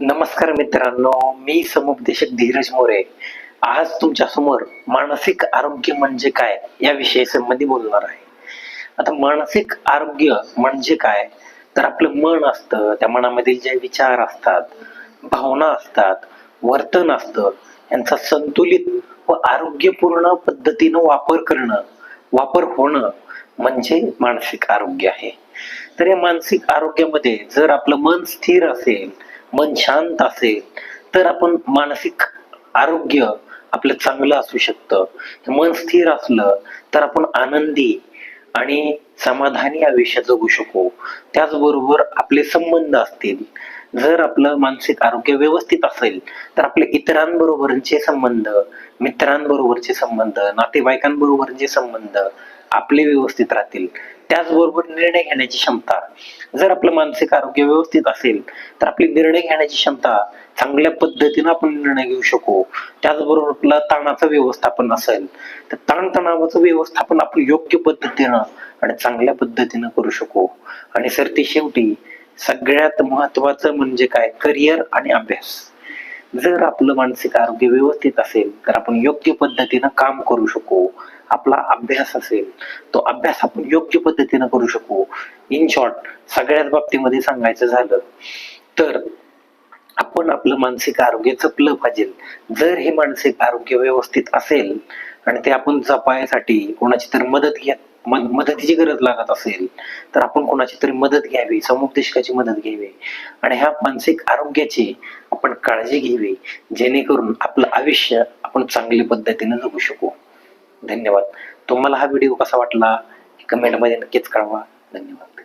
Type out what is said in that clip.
नमस्कार मित्रांनो मी समुपदेशक धीरज मोरे. आज तुमच्यासमोर मानसिक आरोग्य म्हणजे काय या विषयासंबंधी बोलणार आहे. आता मानसिक आरोग्य म्हणजे काय? तर आपलं मन असतं त्या मनामधील जे विचार असतात भावना असतात वर्तन असतं यांचा संतुलित व आरोग्यपूर्ण पद्धतीनं वापर करणं वापर होणं म्हणजे मानसिक आरोग्य आहे. तर या मानसिक आरोग्यामध्ये जर आपलं मन स्थिर असेल मन शांत असेल तर आपण मानसिक आरोग्य आपलं चांगलं असू शकतं. मन स्थिर असलं तर आपण आनंदी आणि समाधानी आयुष्य जगू शकू. त्याचबरोबर आपले संबंध असतील जर आपलं मानसिक आरोग्य व्यवस्थित असेल तर आपले इतरांबरोबरचे संबंध मित्रांबरोबरचे संबंध नातेवाईकांबरोबरचे संबंध आपले व्यवस्थित राहतील. त्याचबरोबर निर्णय घेण्याची क्षमता. जर आपलं मानसिक आरोग्य व्यवस्थित असेल तर आपली निर्णय घेण्याची क्षमता चांगल्या पद्धतीनं आपण निर्णय घेऊ शकू. त्याचबरोबर आपलं ताणाचं व्यवस्थापन असेल तर ताणतणावाचं व्यवस्थापन आपण योग्य पद्धतीनं आणि चांगल्या पद्धतीनं करू शकू. आणि सर ते शेवटी सगळ्यात महत्वाचं म्हणजे काय? करिअर आणि अभ्यास. जर आपलं मानसिक आरोग्य व्यवस्थित असेल तर आपण योग्य पद्धतीनं काम करू शकू. आपला अभ्यास असेल तो अभ्यास आपण योग्य पद्धतीनं करू शकू. इन शॉर्ट सगळ्याच बाबतीमध्ये सांगायचं झालं तर आपण आपलं मानसिक आरोग्य जपलं पाहिजे. जर हे मानसिक आरोग्य व्यवस्थित असेल आणि ते आपण जपायसाठी कोणाची तरी मदत घ्या मदतीची गरज लागत असेल तर आपण कोणाची तरी मदत घ्यावी समुपदेशकाची मदत घ्यावी. आणि ह्या मानसिक आरोग्याची आपण काळजी घ्यावी जेणेकरून आपलं आयुष्य आपण चांगल्या पद्धतीने जगू शकू. धन्यवाद. तुम्हाला हा व्हिडिओ कसा वाटला कमेंटमध्ये नक्कीच कळवा. धन्यवाद.